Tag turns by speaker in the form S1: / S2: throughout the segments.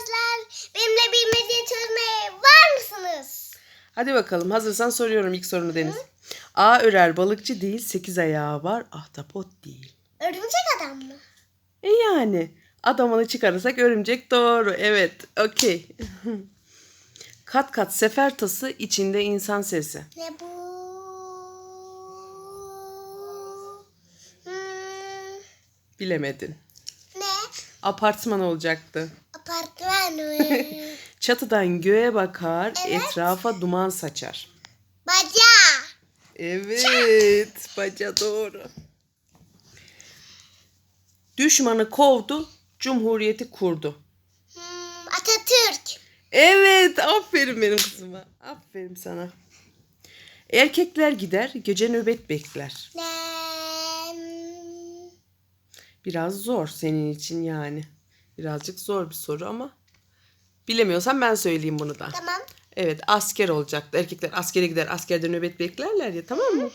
S1: arkadaşlar. Benimle bilmediği çözmeye var mısınız?
S2: Hadi bakalım hazırsan soruyorum ilk sorunu Deniz. A örer balıkçı değil, sekiz ayağı var, ahtapot değil.
S1: Örümcek adam mı?
S2: E yani adamını çıkarırsak örümcek doğru. Evet, okey. kat kat sefer tası içinde insan sesi.
S1: Ne bu? Hmm,
S2: Bilemedin.
S1: ne?
S2: Apartman olacaktı.
S1: Apartman mı?
S2: Çatıdan göğe bakar,
S1: Evet.
S2: etrafa duman saçar.
S1: Baca.
S2: Evet, baca doğru. Düşmanı kovdu, cumhuriyeti kurdu.
S1: Hmm, Atatürk.
S2: Evet, aferin benim kızıma. Aferin sana. Erkekler gider, gece nöbet bekler.
S1: Ne? Hmm,
S2: Biraz zor senin için yani. Birazcık zor bir soru ama bilemiyorsan ben söyleyeyim bunu da.
S1: Tamam.
S2: Evet, asker olacaktı. Erkekler askere gider, askerde nöbet beklerler ya tamam mı?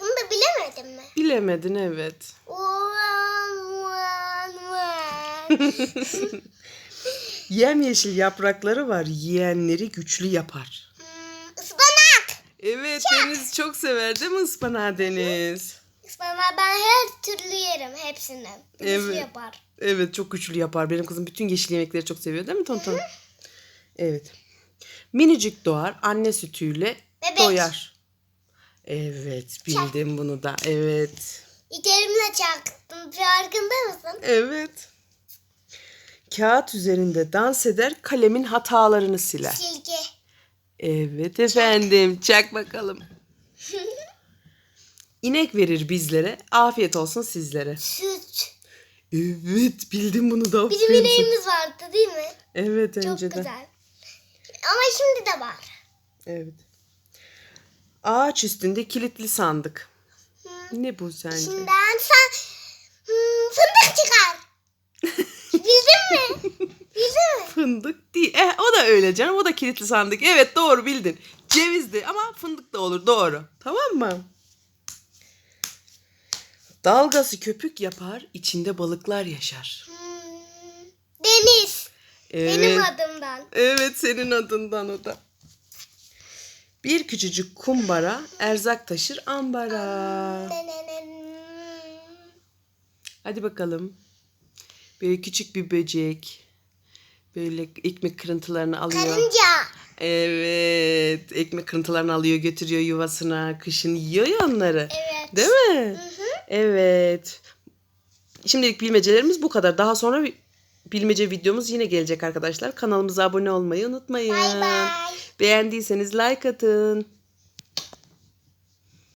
S1: Bunu da bilemedim mi?
S2: Bilemedin evet.
S1: Ulan.
S2: Yemyeşil yaprakları var, yiyenleri güçlü yapar.
S1: Hmm, Ispanak.
S2: Evet, Deniz çok sever değil mi ıspanağı Deniz?
S1: Ispanak ben her türlü yerim hepsini. Birisi
S2: Evet.
S1: yapar.
S2: Evet, çok güçlü yapar. Benim kızım bütün yeşil yemekleri çok seviyor değil mi Tonton? Evet. Minicik doğar, anne sütüyle
S1: Bebek.
S2: doyar. Evet, bildim bunu da. Evet.
S1: İlk elimle çaktım. Farkında mısın?
S2: Evet. Kağıt üzerinde dans eder, kalemin hatalarını siler.
S1: Silgi.
S2: Evet efendim, çak bakalım. İnek verir bizlere, afiyet olsun sizlere.
S1: Süt.
S2: Evet, bildim bunu da.
S1: Bizim
S2: aferin.
S1: ineğimiz vardı değil mi?
S2: Evet,
S1: Çok
S2: önceden.
S1: güzel. Ama şimdi de var.
S2: Evet. Ağaç üstünde kilitli sandık. Ne bu sence?
S1: İçinden sen hmm, fındık çıkar. Bildin mi? Bildin mi?
S2: Fındık değil. Eh, o da öyle canım. O da kilitli sandık. Evet doğru bildin. Cevizdi ama fındık da olur. Doğru. Tamam mı? Dalgası köpük yapar, içinde balıklar yaşar.
S1: Hmm, Deniz.
S2: Evet.
S1: Benim adımdan.
S2: Evet senin adından o da. Bir küçücük kumbara erzak taşır ambara. Hadi bakalım. Böyle küçük bir böcek. Böyle ekmek kırıntılarını alıyor.
S1: Karınca.
S2: Evet. Ekmek kırıntılarını alıyor götürüyor yuvasına. Kışın yiyor ya onları.
S1: Evet.
S2: Değil mi? Evet. Şimdilik bilmecelerimiz bu kadar. Daha sonra bilmece videomuz yine gelecek arkadaşlar. Kanalımıza abone olmayı unutmayın.
S1: Bay bay.
S2: Beğendiyseniz like atın.